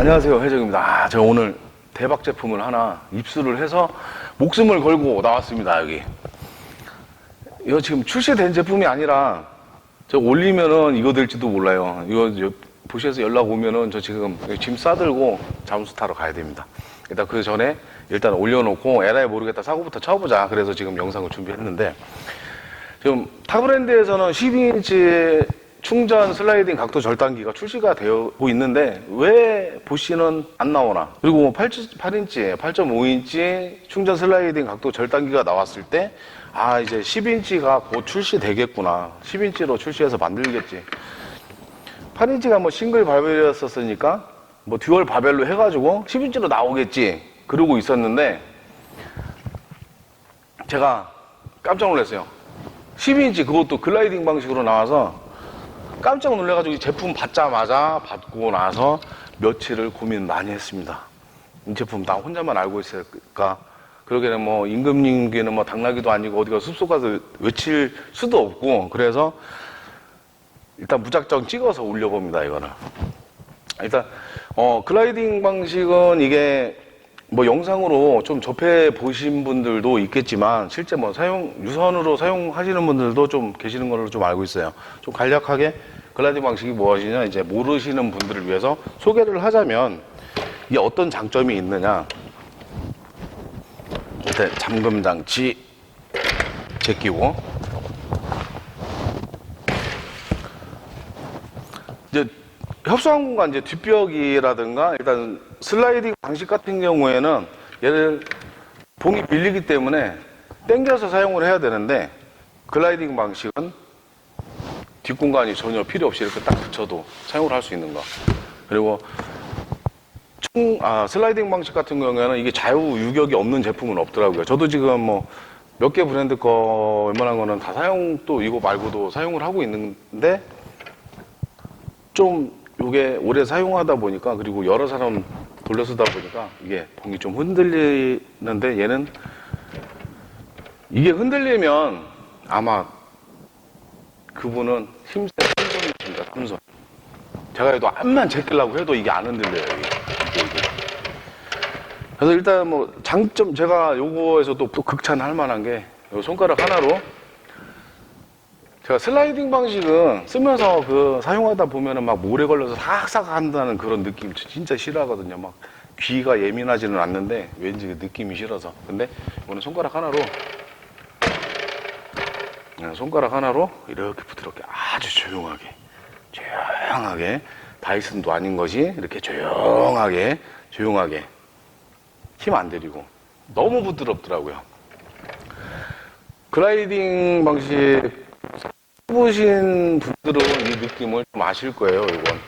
안녕하세요 회정입니다. 아, 제가 오늘 대박 제품을 하나 입수를 해서 목숨을 걸고 나왔습니다 여기. 이거 지금 출시된 제품이 아니라 저 올리면은 이거 될지도 몰라요. 이거 저 보시에서 연락 오면은 저 지금 짐 싸들고 잠수 타러 가야 됩니다. 일단 그 전에 일단 올려놓고 에라이 모르겠다 사고부터 쳐보자. 그래서 지금 영상을 준비했는데 지금 타브랜드에서는 12인치 충전 슬라이딩 각도 절단기가 출시가 되고 있는데 왜 보시는 안 나오나? 그리고 8, 8인치, 8.5인치 충전 슬라이딩 각도 절단기가 나왔을 때 아 이제 10인치가 곧 출시되겠구나. 10인치로 출시해서 만들겠지. 8인치가 뭐 싱글 바벨이었었으니까 뭐 듀얼 바벨로 해가지고 10인치로 나오겠지. 그러고 있었는데 제가 깜짝 놀랐어요. 12인치 그것도 글라이딩 방식으로 나와서 깜짝 놀래가지고 이 제품 받자마자 받고 나서 며칠을 고민 많이 했습니다. 이 제품 나 혼자만 알고 있을까? 그러기에는 뭐 임금님께는 뭐 당나귀도 아니고 어디가 숲속 가서 외칠 수도 없고 그래서 일단 무작정 찍어서 올려봅니다 이거는. 일단 어 글라이딩 방식은 이게 뭐 영상으로 좀 접해 보신 분들도 있겠지만 실제 뭐 사용 유선으로 사용하시는 분들도 좀 계시는 걸로 좀 알고 있어요. 좀 간략하게 글라이딩 방식이 무엇이냐 이제 모르시는 분들을 위해서 소개를 하자면 이게 어떤 장점이 있느냐. 일단 잠금 장치 제끼고 이제 협소한 공간 이제 뒷벽이라든가 일단 슬라이딩 방식 같은 경우에는 얘를 봉이 빌리기 때문에 당겨서 사용을 해야 되는데 글라이딩 방식은 뒷공간이 전혀 필요 없이 이렇게 딱 붙여도 사용을 할 수 있는 거. 그리고 총, 아, 슬라이딩 방식 같은 경우에는 이게 자유 유격이 없는 제품은 없더라고요. 저도 지금 뭐 몇 개 브랜드 거 웬만한 거는 다 사용 또 이거 말고도 사용을 하고 있는데 좀 요게 오래 사용하다 보니까 그리고 여러 사람 돌려 쓰다 보니까 이게 봉이 좀 흔들리는데 얘는 이게 흔들리면 아마 그분은 힘센 큰손이십니다. 큰손. 제가 해도 암만 제끼려고 해도 이게 안 흔들려요. 이게. 이게, 이게. 그래서 일단 뭐 장점 제가 요거에서 또, 또 극찬할 만한 게요 손가락 하나로 제가 슬라이딩 방식은 쓰면서 그 사용하다 보면은 막 모래 걸려서 삭삭 한다는 그런 느낌 진짜 싫어하거든요. 막 귀가 예민하지는 않는데 왠지 그 느낌이 싫어서. 근데 이거는 손가락 하나로 그냥 손가락 하나로 이렇게 부드럽게 아주 조용하게 조용하게 다이슨도 아닌 것이 이렇게 조용하게 조용하게 힘 안 들이고 너무 부드럽더라고요. 글라이딩 방식 해보신 분들은 이 느낌을 좀 아실 거예요, 이건.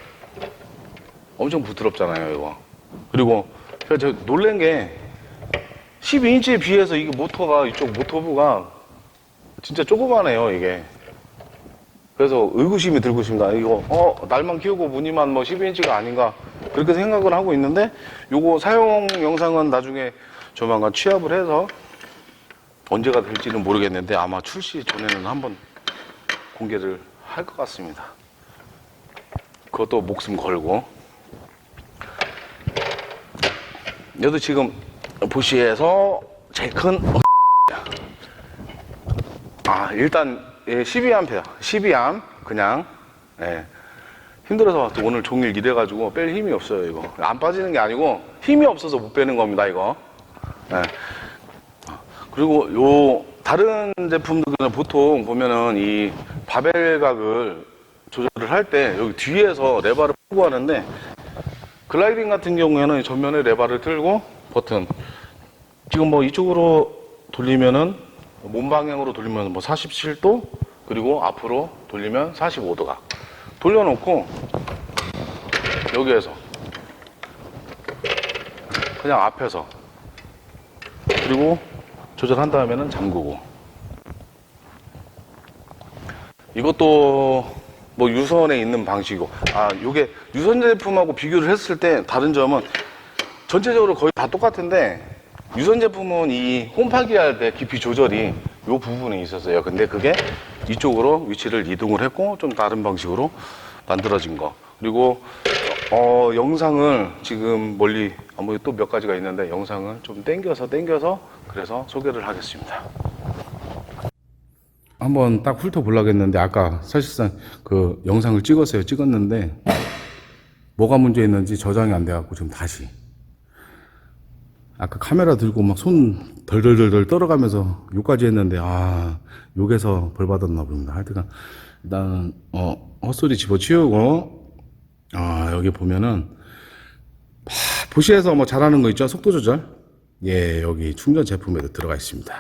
엄청 부드럽잖아요, 이거. 그리고 제가 저 놀란 게 12인치에 비해서 이게 모터가 이쪽 모터부가 진짜 조그마해요, 이게. 그래서 의구심이 들고 있습니다. 이거, 어, 날만 키우고 무늬만 뭐 12인치가 아닌가. 그렇게 생각을 하고 있는데, 요거 사용 영상은 나중에 조만간 취합을 해서 언제가 될지는 모르겠는데, 아마 출시 전에는 한번 공개를 할 것 같습니다. 그것도 목숨 걸고. 얘도 지금 보시에서 제일 큰 아, 일단 12A, 12A 그냥 예. 힘들어서 또 오늘 종일 일해가지고 뺄 힘이 없어요 이거 안 빠지는 게 아니고 힘이 없어서 못 빼는 겁니다 이거 예. 그리고 요 다른 제품들은 보통 보면은 이 바벨각을 조절을 할 때 여기 뒤에서 레바를 풀고 하는데 글라이딩 같은 경우에는 전면에 레바를 틀고 버튼. 지금 뭐 이쪽으로 돌리면은 몸 방향으로 돌리면 뭐 47도 그리고 앞으로 돌리면 45도가 돌려놓고 여기에서 그냥 앞에서 그리고 조절한 다음에는 잠그고 이것도 뭐 유선에 있는 방식이고 아 요게 유선 제품하고 비교를 했을 때 다른 점은 전체적으로 거의 다 똑같은데 유선 제품은 이 홈파기 할 때 깊이 조절이 요 부분에 있었어요. 근데 그게 이쪽으로 위치를 이동을 했고 좀 다른 방식으로 만들어진 거. 그리고 어, 영상을 지금 멀리 아무 또몇 가지가 있는데 영상을 좀 땡겨서 땡겨서 그래서 소개를 하겠습니다. 한번 딱 훑어보려고 했는데 아까 사실상 그 영상을 찍었어요. 찍었는데 뭐가 문제 있는지 저장이 안 돼갖고 지금 다시 아까 카메라 들고 막 손 덜덜덜덜 떨어가면서 욕까지 했는데 아 욕에서 벌 받았나 봅니다. 하여튼 일단 어 헛소리 집어치우고 아 여기 보면은 아, 보시에서 뭐 잘하는 거 있죠 속도 조절 예 여기 충전 제품에도 들어가 있습니다.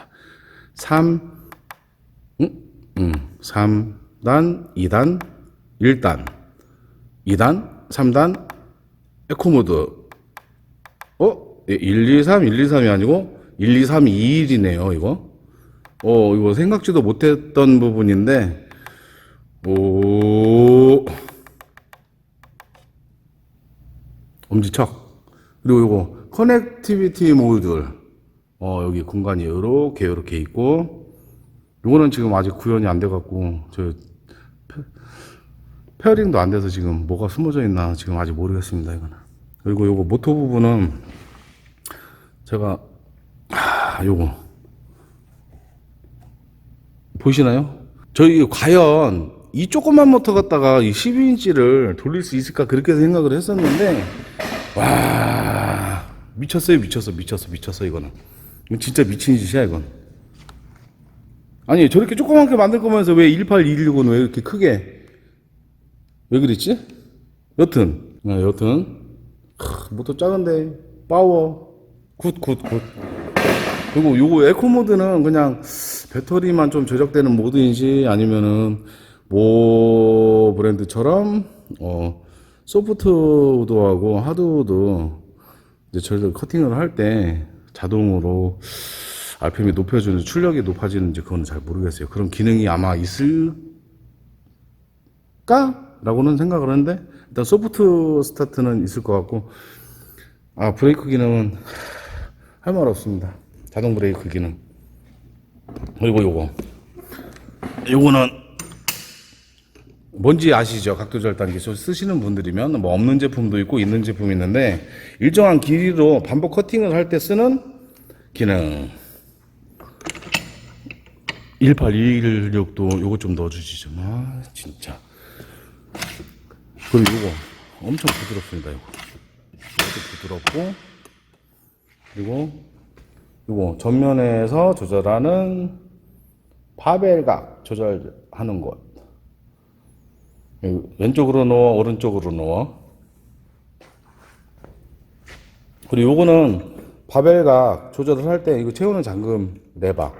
3 음, 3단, 2단, 1단, 2단, 3단, 에코모드. 어? 1, 2, 3, 1, 2, 3이 아니고 1, 2, 3, 2, 1이네요, 이거. 어, 이거 생각지도 못했던 부분인데, 오, 엄지척. 그리고 이거 커넥티비티 모듈. 어, 여기 공간이 이렇게, 이렇게 있고, 요거는 지금 아직 구현이 안 돼갖고 저 페- 페어링도 안 돼서 지금 뭐가 숨어져 있나 지금 아직 모르겠습니다 이거는. 그리고 요거 모터 부분은 제가 아, 요거. 보이시나요? 저희 과연 이 조그만 모터 갖다가 이 12인치를 돌릴 수 있을까 그렇게 생각을 했었는데 와 미쳤어요 미쳤어 미쳤어 미쳤어 이거는. 진짜 미친 짓이야 이건 아니 저렇게 조그맣게 만들 거면서 왜 18216은 왜 이렇게 크게? 왜 그랬지? 여튼. 네, 여튼. 크, 모터 작은데. 파워. 굿굿굿. 그리고 요거 에코 모드는 그냥 배터리만 좀 조작되는 모드인지 아니면은 모 브랜드처럼 어 소프트우드하고 하드우드 이제 저희들 커팅을 할 때 자동으로 RPM이 높여주는 출력이 높아지는지 그건 잘 모르겠어요. 그런 기능이 아마 있을까 라고는 생각을 하는데 일단 소프트 스타트는 있을 것 같고 아 브레이크 기능은 할 말 없습니다. 자동 브레이크 기능 그리고 요거 요거는 뭔지 아시죠? 각도 절단기 저 쓰시는 분들이면 뭐 없는 제품도 있고 있는 제품이 있는데 일정한 길이로 반복 커팅을 할 때 쓰는 기능 18216도 요거 좀 넣어주시죠. 아, 진짜. 그리고 요거 엄청 부드럽습니다. 요거. 이것도 부드럽고, 그리고 요거 전면에서 조절하는 파벨각 조절하는 것. 왼쪽으로 넣어, 오른쪽으로 넣어. 그리고 요거는 바벨각 조절을 할 때 이거 채우는 잠금 레바.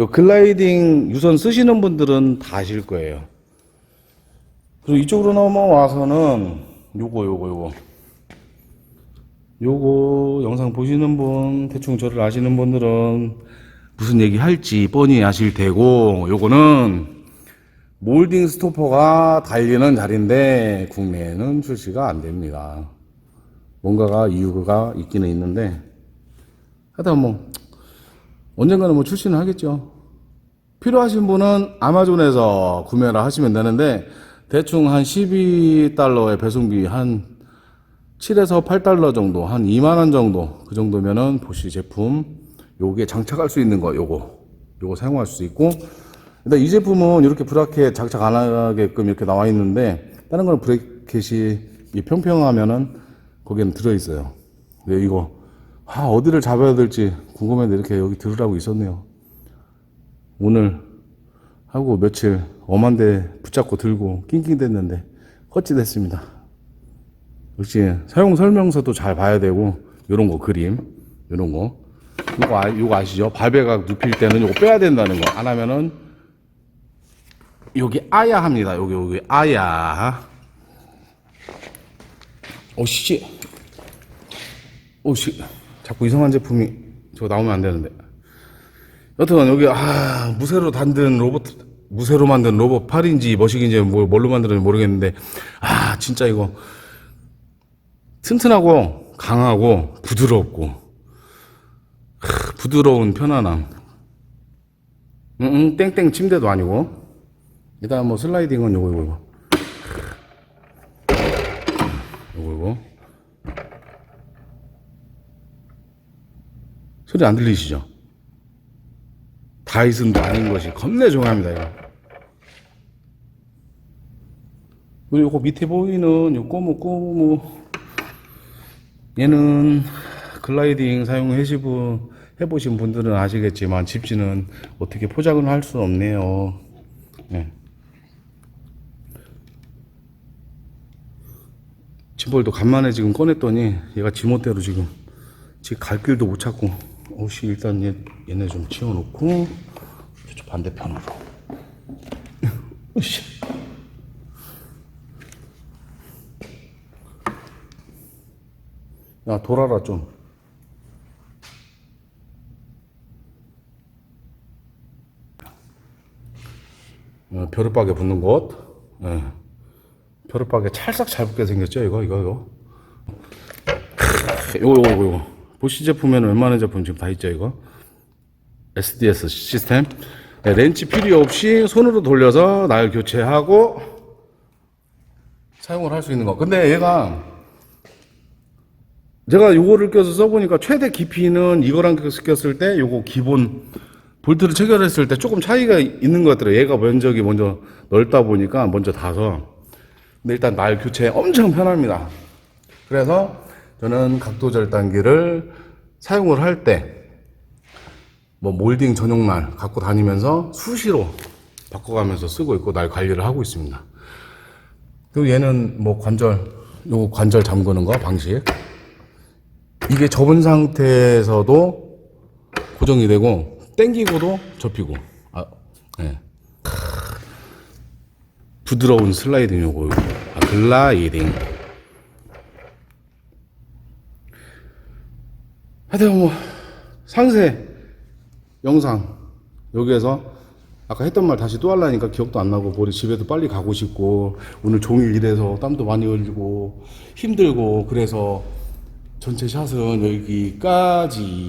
요 글라이딩 유선 쓰시는 분들은 다 아실 거예요. 그리고 이쪽으로 넘어와서는 요거 요거 요거 요거 영상 보시는 분 대충 저를 아시는 분들은 무슨 얘기 할지 뻔히 아실 테고 요거는 몰딩 스토퍼가 달리는 자리인데 국내에는 출시가 안 됩니다. 뭔가가 이유가 있기는 있는데 하여튼 뭐 언젠가는 뭐 출시는 하겠죠. 필요하신 분은 아마존에서 구매를 하시면 되는데 대충 한 12달러의 배송비 한 7에서 8달러 정도, 한 2만 원 정도 그 정도면은 보시 제품 요게 장착할 수 있는 거 요거 요거 사용할 수 있고 일단 이 제품은 이렇게 브라켓 장착 안 하게끔 이렇게 나와 있는데 다른 거는 브레켓이 이 평평하면은 거기는 들어 있어요. 근데 이거 아, 어디를 잡아야 될지 궁금했는데 이렇게 여기 들으라고 있었네요. 오늘 하고 며칠 엄한데 붙잡고 들고 낑낑댔는데 헛짓 됐습니다. 역시 사용 설명서도 잘 봐야 되고 요런 거 그림 요런 거 요거, 아, 요거 아시죠? 발배각 눕힐 때는 요거 빼야 된다는 거 안 하면은 여기 아야 합니다. 여기 여기 아야 오씨 오씨 자꾸 이상한 제품이 저거 나오면 안 되는데. 여튼 여기 아 무쇠로 단든 로봇 무쇠로 만든 로봇 팔인지 머신인지 뭐, 뭘로 만드는지 모르겠는데 아 진짜 이거 튼튼하고 강하고 부드럽고 크, 부드러운 편안함. 응, 응, 땡땡 침대도 아니고. 일단 뭐 슬라이딩은 요거 요거. 요거 요거 이거. 소리 안 들리시죠? 다이슨도 아닌 것이 겁내 중요합니다, 이거. 그리고 요거 밑에 보이는 요 꼬무 꼬무 얘는 글라이딩 사용 해시브 해보신 분들은 아시겠지만 집지는 어떻게 포장을 할 수 없네요. 네. 짐벌도 간만에 지금 꺼냈더니 얘가 지멋대로 지금 지금 갈 길도 못 찾고 옷이 일단 얘, 얘네 좀 치워놓고 저쪽 반대편으로. 으쌰. 야 돌아라 좀. 어, 벼룩박에 붙는 곳. 예. 벼룩박에 찰싹 잘 붙게 생겼죠 이거 이거 이거? 크, 요거 요거 요거 보시 제품에는 웬만한 제품 지금 다 있죠 이거 SDS 시스템 네, 렌치 필요 없이 손으로 돌려서 날 교체하고 사용을 할 수 있는 거 근데 얘가 제가 요거를 껴서 써보니까 최대 깊이는 이거랑 꼈을 때 요거 기본 볼트를 체결했을 때 조금 차이가 있는 것 같더라고요. 얘가 면적이 먼저 넓다 보니까 먼저 닿아서. 근데 일단 날 교체 엄청 편합니다. 그래서 저는 각도 절단기를 사용을 할 때 뭐 몰딩 전용 날 갖고 다니면서 수시로 바꿔가면서 쓰고 있고 날 관리를 하고 있습니다. 그리고 얘는 뭐 관절, 요 관절 잠그는 거 방식. 이게 접은 상태에서도 고정이 되고 땡기고도 접히고 아, 예. 크. 부드러운 슬라이딩 요거. 아, 글라이딩 하여튼 뭐 상세 영상 여기에서 아까 했던 말 다시 또 하려니까 기억도 안 나고 머리 집에도 빨리 가고 싶고 오늘 종일 일해서 땀도 많이 흘리고 힘들고 그래서 전체 샷은 여기까지